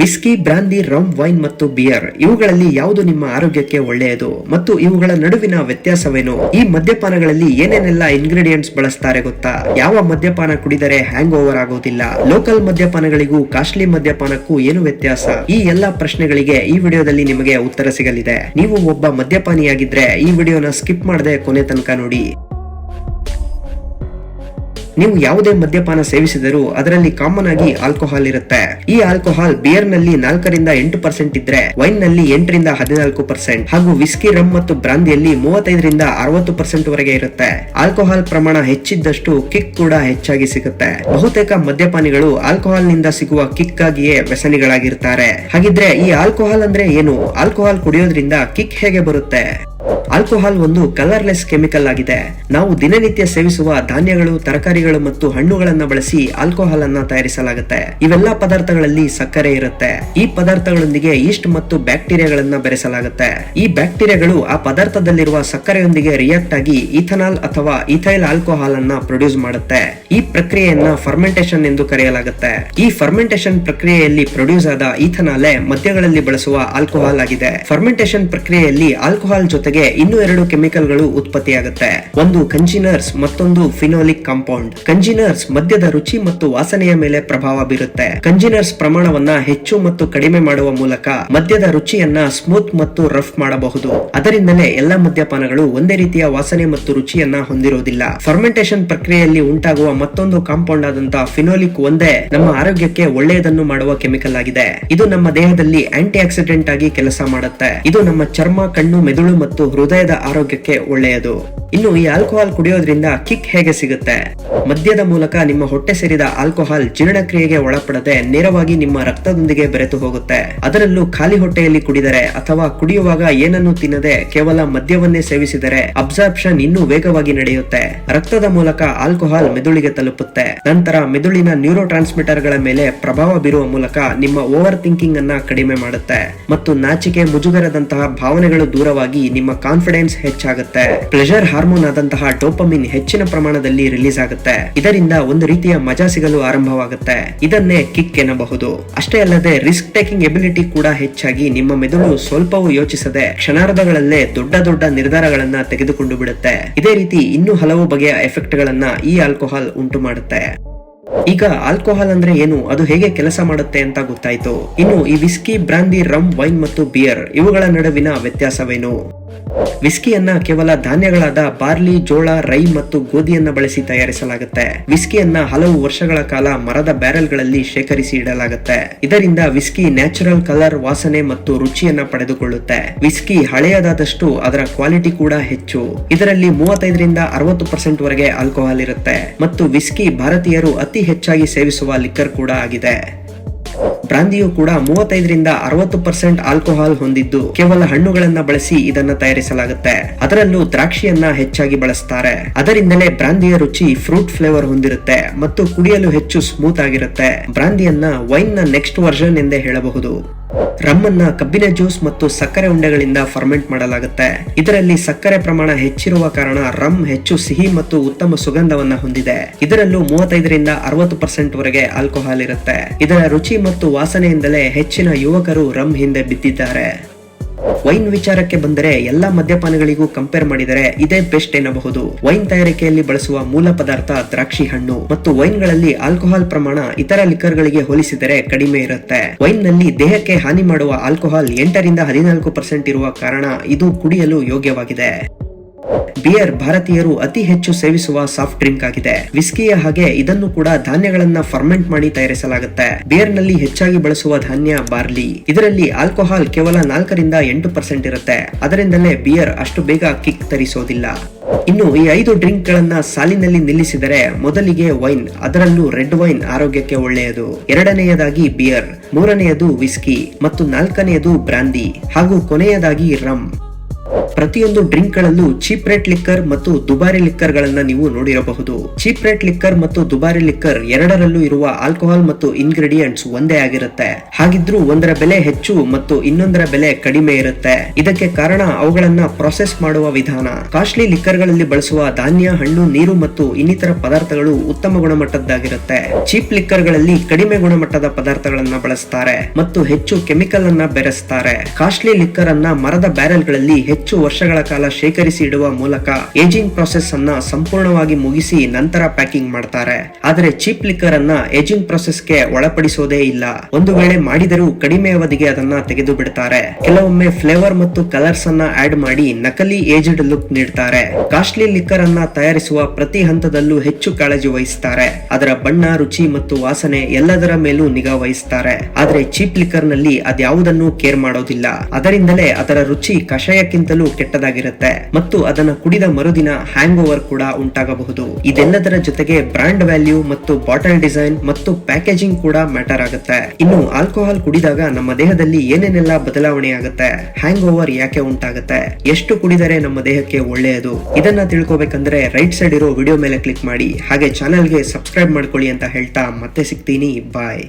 Whisky, brandy rum wine ಮತ್ತು beer ಇವುಗಳಲ್ಲಿ ಯಾವುದು ನಿಮ್ಮ ಆರೋಗ್ಯಕ್ಕೆ ಒಳ್ಳೆಯದು? ಮತ್ತು ಇವುಗಳ ನಡುವಿನ ವ್ಯತ್ಯಾಸವೇನು? ಈ ಮದ್ಯಪಾನಗಳಲ್ಲಿ ಏನೇನೆಲ್ಲ ಇಂಗ್ರೀಡಿಯೆಂಟ್ಸ್ ಬಳಸ್ತಾರೆ ಗೊತ್ತಾ? ಯಾವ ಮದ್ಯಪಾನ ಕುಡಿದರೆ ಹ್ಯಾಂಗ್ ಓವರ್ ಆಗೋದಿಲ್ಲ? ಲೋಕಲ್ ಮದ್ಯಪಾನಗಳಿಗೂ ಕಾಸ್ಟ್ಲಿ ಮದ್ಯಪಾನಕ್ಕೂ ಏನು ವ್ಯತ್ಯಾಸ? ಈ ಎಲ್ಲಾ ಪ್ರಶ್ನೆಗಳಿಗೆ ಈ ವಿಡಿಯೋದಲ್ಲಿ ನಿಮಗೆ ಉತ್ತರ ಸಿಗಲಿದೆ. ನೀವು ಒಬ್ಬ ಮದ್ಯಪಾನಿಯಾಗಿದ್ರೆ ಈ ವಿಡಿಯೋನ ಸ್ಕಿಪ್ ಮಾಡದೆ ಕೊನೆ ತನಕ ನೋಡಿ. ನೀವು ಯಾವುದೇ ಮದ್ಯಪಾನ ಸೇವಿಸಿದರೂ ಅದರಲ್ಲಿ ಕಾಮನ್ ಆಗಿ ಆಲ್ಕೋಹಾಲ್ ಇರುತ್ತೆ. ಈ ಆಲ್ಕೋಹಾಲ್ ಬಿಯರ್ನಲ್ಲಿ ನಾಲ್ಕರಿಂದ ಎಂಟು ಪರ್ಸೆಂಟ್ ಇದ್ರೆ ವೈನ್ನಲ್ಲಿ ಎಂಟರಿಂದ ಹದಿನಾಲ್ಕು ಪರ್ಸೆಂಟ್ ಹಾಗೂ ವಿಸ್ಕಿ ರಮ್ ಮತ್ತು ಬ್ರಾಂದಿಯಲ್ಲಿ ಮೂವತ್ತೈದರಿಂದ ಅರವತ್ತು ಪರ್ಸೆಂಟ್ ವರೆಗೆ ಇರುತ್ತೆ. ಆಲ್ಕೋಹಾಲ್ ಪ್ರಮಾಣ ಹೆಚ್ಚಿದ್ದಷ್ಟು ಕಿಕ್ ಕೂಡ ಹೆಚ್ಚಾಗಿ ಸಿಗುತ್ತೆ. ಬಹುತೇಕ ಮದ್ಯಪಾನಿಗಳು ಆಲ್ಕೋಹಾಲ್ನಿಂದ ಸಿಗುವ ಕಿಕ್ ಆಗಿಯೇ ವ್ಯಸನಿಗಳಾಗಿರ್ತಾರೆ. ಹಾಗಿದ್ರೆ ಈ ಆಲ್ಕೋಹಾಲ್ ಅಂದ್ರೆ ಏನು? ಆಲ್ಕೋಹಾಲ್ ಕುಡಿಯೋದ್ರಿಂದ ಕಿಕ್ ಹೇಗೆ ಬರುತ್ತೆ? ಆಲ್ಕೋಹಾಲ್ ಒಂದು ಕಲರ್ಲೆಸ್ ಕೆಮಿಕಲ್ ಆಗಿದೆ. ನಾವು ದಿನನಿತ್ಯ ಸೇವಿಸುವ ಧಾನ್ಯಗಳು, ತರಕಾರಿಗಳು ಮತ್ತು ಹಣ್ಣುಗಳನ್ನ ಬಳಸಿ ಆಲ್ಕೋಹಾಲ್ ಅನ್ನ ತಯಾರಿಸಲಾಗುತ್ತೆ. ಇವೆಲ್ಲ ಪದಾರ್ಥಗಳಲ್ಲಿ ಸಕ್ಕರೆ ಇರುತ್ತೆ. ಈ ಪದಾರ್ಥಗಳೊಂದಿಗೆ ಈಸ್ಟ್ ಮತ್ತು ಬ್ಯಾಕ್ಟೀರಿಯಾಗಳನ್ನ ಬೆರೆಸಲಾಗುತ್ತೆ. ಈ ಬ್ಯಾಕ್ಟೀರಿಯಾಗಳು ಆ ಪದಾರ್ಥದಲ್ಲಿರುವ ಸಕ್ಕರೆಯೊಂದಿಗೆ ರಿಯಾಕ್ಟ್ ಆಗಿ ಇಥನಾಲ್ ಅಥವಾ ಇಥೈಲ್ ಆಲ್ಕೋಹಾಲ್ ಅನ್ನ ಪ್ರೊಡ್ಯೂಸ್ ಮಾಡುತ್ತೆ. ಈ ಪ್ರಕ್ರಿಯೆಯನ್ನ ಫರ್ಮೆಂಟೇಶನ್ ಎಂದು ಕರೆಯಲಾಗುತ್ತೆ. ಈ ಫರ್ಮೆಂಟೇಶನ್ ಪ್ರಕ್ರಿಯೆಯಲ್ಲಿ ಪ್ರೊಡ್ಯೂಸ್ ಆದ ಈಥನಾಲೆ ಮದ್ಯಗಳಲ್ಲಿ ಬಳಸುವ ಆಲ್ಕೋಹಾಲ್ ಆಗಿದೆ. ಫರ್ಮೆಂಟೇಶನ್ ಪ್ರಕ್ರಿಯೆಯಲ್ಲಿ ಆಲ್ಕೋಹಾಲ್ ಜೊತೆಗೆ ಇನ್ನೂ ಎರಡು ಕೆಮಿಕಲ್ಗಳು ಉತ್ಪತ್ತಿಯಾಗುತ್ತೆ. ಒಂದು ಕಂಜಿನರ್ಸ್, ಮತ್ತೊಂದು ಫಿನೋಲಿಕ್ ಕಾಂಪೌಂಡ್. ಕಂಜಿನರ್ಸ್ ಮದ್ಯದ ರುಚಿ ಮತ್ತು ವಾಸನೆಯ ಮೇಲೆ ಪ್ರಭಾವ ಬೀರುತ್ತೆ. ಕಂಜಿನರ್ಸ್ ಪ್ರಮಾಣವನ್ನ ಹೆಚ್ಚು ಮತ್ತು ಕಡಿಮೆ ಮಾಡುವ ಮೂಲಕ ಮದ್ಯದ ರುಚಿಯನ್ನ ಸ್ಮೂತ್ ಮತ್ತು ರಫ್ ಮಾಡಬಹುದು. ಅದರಿಂದಲೇ ಎಲ್ಲಾ ಮದ್ಯಪಾನಗಳು ಒಂದೇ ರೀತಿಯ ವಾಸನೆ ಮತ್ತು ರುಚಿಯನ್ನ ಹೊಂದಿರುವುದಿಲ್ಲ ಫರ್ಮೆಂಟೇಶನ್ ಪ್ರಕ್ರಿಯೆಯಲ್ಲಿ ಉಂಟಾಗುವ ಮತ್ತೊಂದು ಕಾಂಪೌಂಡ್ ಆದಂತಹ ಫಿನೋಲಿಕ್ ಒಂದೇ ನಮ್ಮ ಆರೋಗ್ಯಕ್ಕೆ ಒಳ್ಳೆಯದನ್ನು ಮಾಡುವ ಕೆಮಿಕಲ್ ಆಗಿದೆ. ಇದು ನಮ್ಮ ದೇಹದಲ್ಲಿ ಆಂಟಿ ಆಕ್ಸಿಡೆಂಟ್ ಆಗಿ ಕೆಲಸ ಮಾಡುತ್ತೆ. ಇದು ನಮ್ಮ ಚರ್ಮ, ಕಣ್ಣು, ಮೆದುಳು ಮತ್ತು ಹೃದಯದ ಆರೋಗ್ಯಕ್ಕೆ ಒಳ್ಳೆಯದು. ಇನ್ನು ಈ ಆಲ್ಕೋಹಾಲ್ ಕುಡಿಯೋದ್ರಿಂದ ಕಿಕ್ ಹೇಗೆ ಸಿಗುತ್ತೆ? ಮದ್ಯದ ಮೂಲಕ ನಿಮ್ಮ ಹೊಟ್ಟೆ ಸೇರಿದ ಆಲ್ಕೋಹಾಲ್ ಜೀರ್ಣಕ್ರಿಯೆಗೆ ಒಳಪಡದೆ ನೇರವಾಗಿ ನಿಮ್ಮ ರಕ್ತದೊಂದಿಗೆ ಬೆರೆತು ಹೋಗುತ್ತೆ. ಅದರಲ್ಲೂ ಖಾಲಿ ಹೊಟ್ಟೆಯಲ್ಲಿ ಕುಡಿದರೆ ಅಥವಾ ಕುಡಿಯುವಾಗ ಏನನ್ನು ತಿನ್ನದೆ ಕೇವಲ ಮದ್ಯವನ್ನೇ ಸೇವಿಸಿದರೆ ಅಬ್ಸಾರ್ಪ್ಷನ್ ಇನ್ನೂ ವೇಗವಾಗಿ ನಡೆಯುತ್ತೆ. ರಕ್ತದ ಮೂಲಕ ಆಲ್ಕೋಹಾಲ್ ಮೆದುಳಿಗೆ ತಲುಪುತ್ತೆ. ನಂತರ ಮೆದುಳಿನ ನ್ಯೂರೋ ಟ್ರಾನ್ಸ್ಮಿಟರ್ಗಳ ಮೇಲೆ ಪ್ರಭಾವ ಬೀರುವ ಮೂಲಕ ನಿಮ್ಮ ಓವರ್ ಥಿಂಕಿಂಗ್ ಅನ್ನ ಕಡಿಮೆ ಮಾಡುತ್ತೆ. ಮತ್ತು ನಾಚಿಕೆ ಮುಜುಗರದಂತಹ ಭಾವನೆಗಳು ದೂರವಾಗಿ ನಿಮ್ಮ ಕಾನ್ಫಿಡೆನ್ಸ್ ಹೆಚ್ಚಾಗುತ್ತೆ. ಪ್ಲೆಜರ್ ಹಾರ್ಮೋನ್ ಆದಂತಹ ಡೋಪಮಿನ್ ಹೆಚ್ಚಿನ ಪ್ರಮಾಣದಲ್ಲಿ ರಿಲೀಸ್ ಆಗುತ್ತೆ. ಇದರಿಂದ ಒಂದು ರೀತಿಯ ಮಜಾ ಸಿಗಲು ಆರಂಭವಾಗುತ್ತೆ. ಇದನ್ನೇ ಕಿಕ್ ಎನ್ನಬಹುದು. ಅಷ್ಟೇ ಅಲ್ಲದೆ ರಿಸ್ಕ್ ಟೇಕಿಂಗ್ ಎಬಿಲಿಟಿ ಕೂಡ ಹೆಚ್ಚಾಗಿ ನಿಮ್ಮ ಮೆದುಳು ಸ್ವಲ್ಪವೂ ಯೋಚಿಸದೆ ಕ್ಷಣಾರ್ಧಗಳಲ್ಲೇ ದೊಡ್ಡ ದೊಡ್ಡ ನಿರ್ಧಾರಗಳನ್ನ ತೆಗೆದುಕೊಂಡು ಬಿಡುತ್ತೆ. ಇದೇ ರೀತಿ ಇನ್ನೂ ಹಲವು ಬಗೆಯ ಎಫೆಕ್ಟ್ ಗಳನ್ನ ಈ ಆಲ್ಕೋಹಾಲ್ ಉಂಟು ಮಾಡುತ್ತೆ. ಈಗ ಆಲ್ಕೋಹಾಲ್ ಅಂದ್ರೆ ಏನು? ಅದು ಹೇಗೆ ಕೆಲಸ ಮಾಡುತ್ತೆ ಅಂತ ಗೊತ್ತಾಯ್ತು. ಇನ್ನು ಈ ವಿಸ್ಕಿ, ಬ್ರಾಂದಿ ರಮ್ ವೈನ್ ಮತ್ತು ಬಿಯರ್ ಇವುಗಳ ನಡುವಿನ ವ್ಯತ್ಯಾಸವೇನು? ವಿಸ್ಕಿಯನ್ನ ಕೇವಲ ಧಾನ್ಯಗಳಾದ ಬಾರ್ಲಿ, ಜೋಳ, ರೈ ಮತ್ತು ಗೋಧಿಯನ್ನ ಬಳಸಿ ತಯಾರಿಸಲಾಗುತ್ತೆ. ವಿಸ್ಕಿಯನ್ನ ಹಲವು ವರ್ಷಗಳ ಕಾಲ ಮರದ ಬ್ಯಾರೆಲ್ಗಳಲ್ಲಿ ಶೇಖರಿಸಿ ಇಡಲಾಗುತ್ತೆ. ಇದರಿಂದ ವಿಸ್ಕಿ ನ್ಯಾಚುರಲ್ ಕಲರ್, ವಾಸನೆ ಮತ್ತು ರುಚಿಯನ್ನ ಪಡೆದುಕೊಳ್ಳುತ್ತೆ. ವಿಸ್ಕಿ ಹಳೆಯದಾದಷ್ಟು ಅದರ ಕ್ವಾಲಿಟಿ ಕೂಡ ಹೆಚ್ಚು. ಇದರಲ್ಲಿ ಮೂವತ್ತೈದರಿಂದ ಅರವತ್ತು ಪರ್ಸೆಂಟ್ ವರೆಗೆ ಆಲ್ಕೋಹಾಲ್ ಇರುತ್ತೆ. ಮತ್ತು ವಿಸ್ಕಿ ಭಾರತೀಯರು ಅತಿ ಹೆಚ್ಚಾಗಿ ಸೇವಿಸುವ ಲಿಕ್ಕರ್ ಕೂಡ ಆಗಿದೆ. ಬ್ರಾಂದಿಯು ಕೂಡ ಮೂವತ್ತೈದರಿಂದ ಅರವತ್ತು ಪರ್ಸೆಂಟ್ ಆಲ್ಕೋಹಾಲ್ ಹೊಂದಿದ್ದು ಕೇವಲ ಹಣ್ಣುಗಳನ್ನ ಬಳಸಿ ಇದನ್ನ ತಯಾರಿಸಲಾಗುತ್ತೆ. ಅದರಲ್ಲೂ ದ್ರಾಕ್ಷಿಯನ್ನ ಹೆಚ್ಚಾಗಿ ಬಳಸ್ತಾರೆ. ಅದರಿಂದಲೇ ಬ್ರಾಂದಿಯ ರುಚಿ ಫ್ರೂಟ್ ಫ್ಲೇವರ್ ಹೊಂದಿರುತ್ತೆ ಮತ್ತು ಕುಡಿಯಲು ಹೆಚ್ಚು ಸ್ಮೂತ್ ಆಗಿರುತ್ತೆ. ಬ್ರಾಂದಿಯನ್ನ ವೈನ್ನ ನೆಕ್ಸ್ಟ್ ವರ್ಷನ್ ಎಂದೇ ಹೇಳಬಹುದು. ರಮ್ ಅನ್ನ ಕಬ್ಬಿನ ಜ್ಯೂಸ್ ಮತ್ತು ಸಕ್ಕರೆ ಉಂಡೆಗಳಿಂದ ಫರ್ಮೆಂಟ್ ಮಾಡಲಾಗುತ್ತೆ. ಇದರಲ್ಲಿ ಸಕ್ಕರೆ ಪ್ರಮಾಣ ಹೆಚ್ಚಿರುವ ಕಾರಣ ರಮ್ ಹೆಚ್ಚು ಸಿಹಿ ಮತ್ತು ಉತ್ತಮ ಸುಗಂಧವನ್ನ ಹೊಂದಿದೆ. ಇದರಲ್ಲೂ ಮೂವತ್ತೈದರಿಂದ ಅರವತ್ತು ಪರ್ಸೆಂಟ್ ವರೆಗೆ ಆಲ್ಕೋಹಾಲ್ ಇರುತ್ತೆ. ಇದರ ರುಚಿ ಮತ್ತು ವಾಸನೆಯಿಂದಲೇ ಹೆಚ್ಚಿನ ಯುವಕರು ರಮ್ ಹಿಂದೆ ಬಿದ್ದಿದ್ದಾರೆ. ವೈನ್ ವಿಚಾರಕ್ಕೆ ಬಂದರೆ ಎಲ್ಲಾ ಮದ್ಯಪಾನಗಳಿಗೂ ಕಂಪೇರ್ ಮಾಡಿದರೆ ಇದೇ ಬೆಸ್ಟ್ ಎನ್ನಬಹುದು. ವೈನ್ ತಯಾರಿಕೆಯಲ್ಲಿ ಬಳಸುವ ಮೂಲ ಪದಾರ್ಥ ದ್ರಾಕ್ಷಿ ಹಣ್ಣು ಮತ್ತು ವೈನ್ಗಳಲ್ಲಿ ಆಲ್ಕೋಹಾಲ್ ಪ್ರಮಾಣ ಇತರ ಲಿಕ್ಕರ್ಗಳಿಗೆ ಹೋಲಿಸಿದರೆ ಕಡಿಮೆ ಇರುತ್ತೆ. ವೈನ್ನಲ್ಲಿ ದೇಹಕ್ಕೆ ಹಾನಿ ಮಾಡುವ ಆಲ್ಕೋಹಾಲ್ ಎಂಟರಿಂದ ಹದಿನಾಲ್ಕು ಪರ್ಸೆಂಟ್ ಇರುವ ಕಾರಣ ಇದು ಕುಡಿಯಲು ಯೋಗ್ಯವಾಗಿದೆ. ಬಿಯರ್ ಭಾರತೀಯರು ಅತಿ ಹೆಚ್ಚು ಸೇವಿಸುವ ಸಾಫ್ಟ್ ಡ್ರಿಂಕ್ ಆಗಿದೆ. ವಿಸ್ಕಿಯ ಹಾಗೆ ಇದನ್ನು ಕೂಡ ಧಾನ್ಯಗಳನ್ನ ಫರ್ಮೆಂಟ್ ಮಾಡಿ ತಯಾರಿಸಲಾಗುತ್ತೆ. ಬಿಯರ್ನಲ್ಲಿ ಹೆಚ್ಚಾಗಿ ಬಳಸುವ ಧಾನ್ಯ ಬಾರ್ಲಿ. ಇದರಲ್ಲಿ ಆಲ್ಕೋಹಾಲ್ ಕೇವಲ ನಾಲ್ಕರಿಂದ ಎಂಟು ಪರ್ಸೆಂಟ್ ಇರುತ್ತೆ. ಅದರಿಂದಲೇ ಬಿಯರ್ ಅಷ್ಟು ಬೇಗ ಕಿಕ್ ತರಿಸೋದಿಲ್ಲ. ಇನ್ನು ಈ ಐದು ಡ್ರಿಂಕ್ ಗಳನ್ನ ಸಾಲಿನಲ್ಲಿ ನಿಲ್ಲಿಸಿದರೆ ಮೊದಲಿಗೆ ವೈನ್, ಅದರಲ್ಲೂ ರೆಡ್ ವೈನ್ ಆರೋಗ್ಯಕ್ಕೆ ಒಳ್ಳೆಯದು. ಎರಡನೆಯದಾಗಿ ಬಿಯರ್, ಮೂರನೆಯದು ವಿಸ್ಕಿ, ಮತ್ತು ನಾಲ್ಕನೆಯದು ಬ್ರಾಂದಿ, ಹಾಗೂ ಕೊನೆಯದಾಗಿ ರಮ್ ಪ್ರತಿಯೊಂದು ಡ್ರಿಂಕ್ ಗಳಲ್ಲೂ ಚೀಪ್ ರೇಟ್ ಲಿಕ್ಕರ್ ಮತ್ತು ದುಬಾರಿ ಲಿಕ್ಕರ್ ಗಳನ್ನ ನೀವು ನೋಡಿರಬಹುದು. ಚೀಪ್ ರೇಟ್ ಲಿಕ್ಕರ್ ಮತ್ತು ದುಬಾರಿ ಲಿಕ್ಕರ್ ಎರಡರಲ್ಲೂ ಇರುವ ಆಲ್ಕೋಹಾಲ್ ಮತ್ತು ಇಂಗ್ರೀಡಿಯೆಂಟ್ಸ್ ಒಂದೇ ಆಗಿರುತ್ತೆ. ಹಾಗಿದ್ರೂ ಒಂದರ ಬೆಲೆ ಹೆಚ್ಚು ಮತ್ತು ಇನ್ನೊಂದರ ಬೆಲೆ ಕಡಿಮೆ ಇರುತ್ತೆ. ಇದಕ್ಕೆ ಕಾರಣ ಅವುಗಳನ್ನ ಪ್ರೊಸೆಸ್ ಮಾಡುವ ವಿಧಾನ. ಕಾಸ್ಟ್ಲಿ ಲಿಕ್ಕರ್ಗಳಲ್ಲಿ ಬಳಸುವ ಧಾನ್ಯ, ಹಣ್ಣು, ನೀರು ಮತ್ತು ಇನ್ನಿತರ ಪದಾರ್ಥಗಳು ಉತ್ತಮ ಗುಣಮಟ್ಟದ್ದಾಗಿರುತ್ತೆ. ಚೀಪ್ ಲಿಕ್ಕರ್ಗಳಲ್ಲಿ ಕಡಿಮೆ ಗುಣಮಟ್ಟದ ಪದಾರ್ಥಗಳನ್ನ ಬಳಸ್ತಾರೆ ಮತ್ತು ಹೆಚ್ಚು ಕೆಮಿಕಲ್ ಅನ್ನ ಬೆರೆಸ್ತಾರೆ. ಕಾಸ್ಟ್ಲಿ ಲಿಕ್ಕರ್ ಅನ್ನ ಮರದ ಬ್ಯಾರೆಲ್ಗಳಲ್ಲಿ ವರ್ಷಗಳ ಕಾಲ ಶೇಖರಿಸಿ ಇಡುವ ಮೂಲಕ ಏಜಿಂಗ್ ಪ್ರೊಸೆಸ್ ಅನ್ನ ಸಂಪೂರ್ಣವಾಗಿ ಮುಗಿಸಿ ನಂತರ ಪ್ಯಾಕಿಂಗ್ ಮಾಡ್ತಾರೆ. ಆದರೆ ಚೀಪ್ ಲಿಕ್ಕರ್ ಅನ್ನ ಏಜಿಂಗ್ ಪ್ರೊಸೆಸ್ಗೆ ಒಳಪಡಿಸೋದೇ ಇಲ್ಲ. ಒಂದು ವೇಳೆ ಮಾಡಿದರೂ ಕಡಿಮೆ ಅವಧಿಗೆ ಅದನ್ನ ತೆಗೆದು ಬಿಡ್ತಾರೆ. ಕೆಲವೊಮ್ಮೆ ಫ್ಲೇವರ್ ಮತ್ತು ಕಲರ್ಸ್ ಅನ್ನ ಆಡ್ ಮಾಡಿ ನಕಲಿ ಏಜ್ಡ್ ಲುಕ್ ನೀಡ್ತಾರೆ. ಕಾಸ್ಟ್ಲಿ ಲಿಕ್ಕರ್ ಅನ್ನ ತಯಾರಿಸುವ ಪ್ರತಿ ಹಂತದಲ್ಲೂ ಹೆಚ್ಚು ಕಾಳಜಿ ವಹಿಸ್ತಾರೆ. ಅದರ ಬಣ್ಣ, ರುಚಿ ಮತ್ತು ವಾಸನೆ ಎಲ್ಲದರ ಮೇಲೂ ನಿಗಾ ವಹಿಸ್ತಾರೆ. ಆದ್ರೆ ಚೀಪ್ ಲಿಕ್ಕರ್ನಲ್ಲಿ ಅದ್ಯಾವುದನ್ನು ಕೇರ್ ಮಾಡೋದಿಲ್ಲ. ಅದರಿಂದಲೇ ಅದರ ರುಚಿ ಕಷಾಯಕ್ಕಿಂತಲೂ ಕೆಟ್ಟದಾಗಿರುತ್ತೆ. ಮತ್ತು ಅದನ್ನ ಕುಡಿದ ಮರುದಿನ ಹ್ಯಾಂಗ್ ಓವರ್ ಕೂಡ ಉಂಟಾಗಬಹುದು. ಇದೆಲ್ಲದರ ಜೊತೆಗೆ ಬ್ರಾಂಡ್ ವ್ಯಾಲ್ಯೂ ಮತ್ತು ಬಾಟಲ್ ಡಿಸೈನ್ ಮತ್ತು ಪ್ಯಾಕೇಜಿಂಗ್ ಕೂಡ ಮ್ಯಾಟರ್ ಆಗುತ್ತೆ. ಇನ್ನು ಆಲ್ಕೋಹಾಲ್ ಕುಡಿದಾಗ ನಮ್ಮ ದೇಹದಲ್ಲಿ ಏನೇನೆಲ್ಲ ಬದಲಾವಣೆ ಆಗುತ್ತೆ? ಹ್ಯಾಂಗ್ ಓವರ್ ಯಾಕೆ ಉಂಟಾಗುತ್ತೆ? ಎಷ್ಟು ಕುಡಿದರೆ ನಮ್ಮ ದೇಹಕ್ಕೆ ಒಳ್ಳೆಯದು? ಇದನ್ನ ತಿಳ್ಕೊಬೇಕಂದ್ರೆ ರೈಟ್ ಸೈಡ್ ಇರೋ ವಿಡಿಯೋ ಮೇಲೆ ಕ್ಲಿಕ್ ಮಾಡಿ. ಹಾಗೆ ಚಾನೆಲ್ಗೆ ಸಬ್ಸ್ಕ್ರೈಬ್ ಮಾಡ್ಕೊಳ್ಳಿ ಅಂತ ಹೇಳ್ತಾ ಮತ್ತೆ ಸಿಗ್ತೀನಿ. ಬಾಯ್